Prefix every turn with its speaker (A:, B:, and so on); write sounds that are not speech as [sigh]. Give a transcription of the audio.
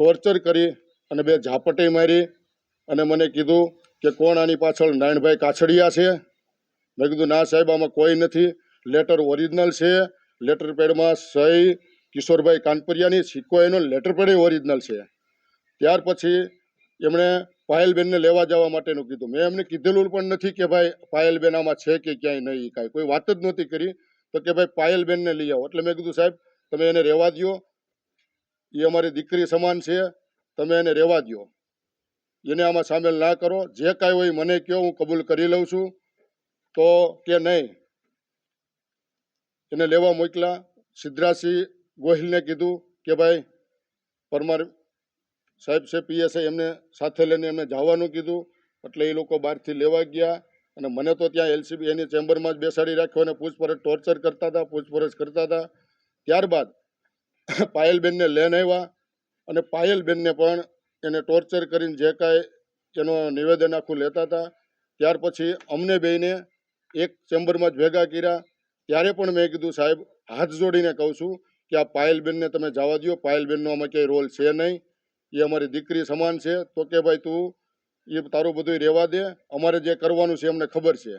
A: Torture કરી અને બે ઝાપટી મારી અને મને કીધું કે કોણ આની પાછળ નારાયણભાઈ કાછડિયા છે? મેં કીધું, ના સાહેબ, આમાં કોઈ નથી. લેટર ઓરિજિનલ છે. લેટર પેડમાં સહી કિશોરભાઈ કાનપરિયાની સિક્કો એનો લેટર પેડ ઓરિજિનલ છે. ત્યાર પછી એમણે પાયલબેનને લેવા જવા માટેનું કીધું. મેં એમને કીધેલું પણ નથી કે ભાઈ, પાયલબેન આમાં છે કે ક્યાંય નહીં? કાંઈ કોઈ વાત જ નહોતી કરી. તો કે ભાઈ, પાયલબેનને લઈ આવો. એટલે મેં કીધું, સાહેબ, તમે એને રહેવા દ્યો. એ અમારી દીકરી સમાન છે, તમે એને રહેવા દો એને આમાં સામેલ ના કરો. જે કાંઈ હોય મને કહો, હું કબૂલ કરી લઉં છું. તો કે નહીં? એને લેવા મોકલા. સિદ્ધરાજસિંહ ગોહિલને કીધું કે ભાઈ, પરમાર સાહેબ છે, પીએસઆઈ, એમને સાથે લઈને એમને જવાનું કીધું. એટલે એ લોકો બહારથી લેવા ગયા. અને મને તો ત્યાં એલસીબી એની ચેમ્બરમાં જ બેસાડી રાખ્યો અને પૂછપરછ, ટોર્ચર કરતા હતા, પૂછપરછ કરતા હતા. ત્યારબાદ [laughs] પાયલબેનને લઈને આવ્યા અને પાયલબેનને પણ એને ટોર્ચર કરીને જે કાંઈ એનો નિવેદન આખું લેતા હતા. ત્યાર પછી અમને બેને એક ચેમ્બરમાં જ ભેગા કર્યા. ત્યારે પણ મેં કીધું, સાહેબ, હાથ જોડીને કહું છું કે આ પાયલબેનને તમે જવા દો પાયલબેનનો આમાં ક્યાંય રોલ છે નહીં. એ અમારી દીકરી સમાન છે. તો કે ભાઈ તું એ તારું બધું રહેવા દે. અમારે જે કરવાનું છે અમને ખબર છે.